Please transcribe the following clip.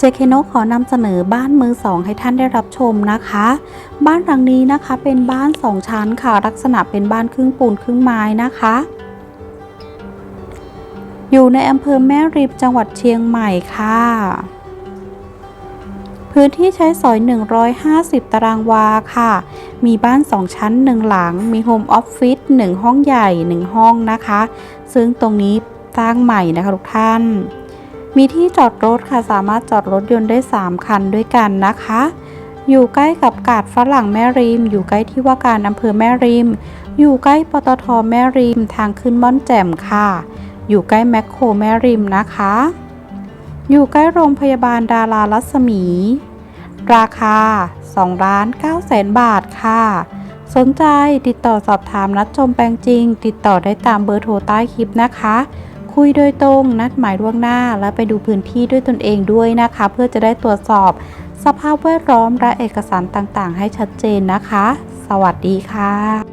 เจเคโนขอนำเสนอบ้านมือสองให้ท่านได้รับชมนะคะ บ้านหลังนี้นะคะเป็นบ้านสองชั้นค่ะ ลักษณะเป็นบ้านครึ่งปูนครึ่งไม้นะคะ อยู่ในอำเภอแม่ริมจังหวัดเชียงใหม่ค่ะ พื้นที่ใช้สอย 150 ตารางวาค่ะ มีบ้าน2ชั้น1หลัง มีโฮมออฟฟิศ1ห้องใหญ่1ห้องนะคะ ซึ่งตรงนี้สร้างใหม่นะคะทุกท่าน มีที่จอดรถค่ะสามารถจอดรถยนต์ได้ 3 คันด้วยกันนะคะ อยู่ใกล้กับกาดฝรั่งแม่ริม อยู่ใกล้ที่ว่าการอำเภอแม่ริม อยู่ใกล้ปตทแม่ริม ทางขึ้นม่อนแจ่มค่ะ อยู่ใกล้แมคโครแม่ริมนะคะ อยู่ใกล้โรงพยาบาลดารารัศมี ราคา2ล้าน9แสนบาทค่ะ สนใจติดต่อสอบถามนัดชมแปลงจริง ติดต่อได้ตามเบอร์โทรใต้คลิปนะคะ คุยโดยตรง นัดหมายล่วงหน้า และไปดูพื้นที่ด้วยตนเองด้วยนะคะ เพื่อจะได้ตรวจสอบ สภาพแวดล้อมและเอกสารต่างๆ ให้ชัดเจนนะคะ สวัสดีค่ะ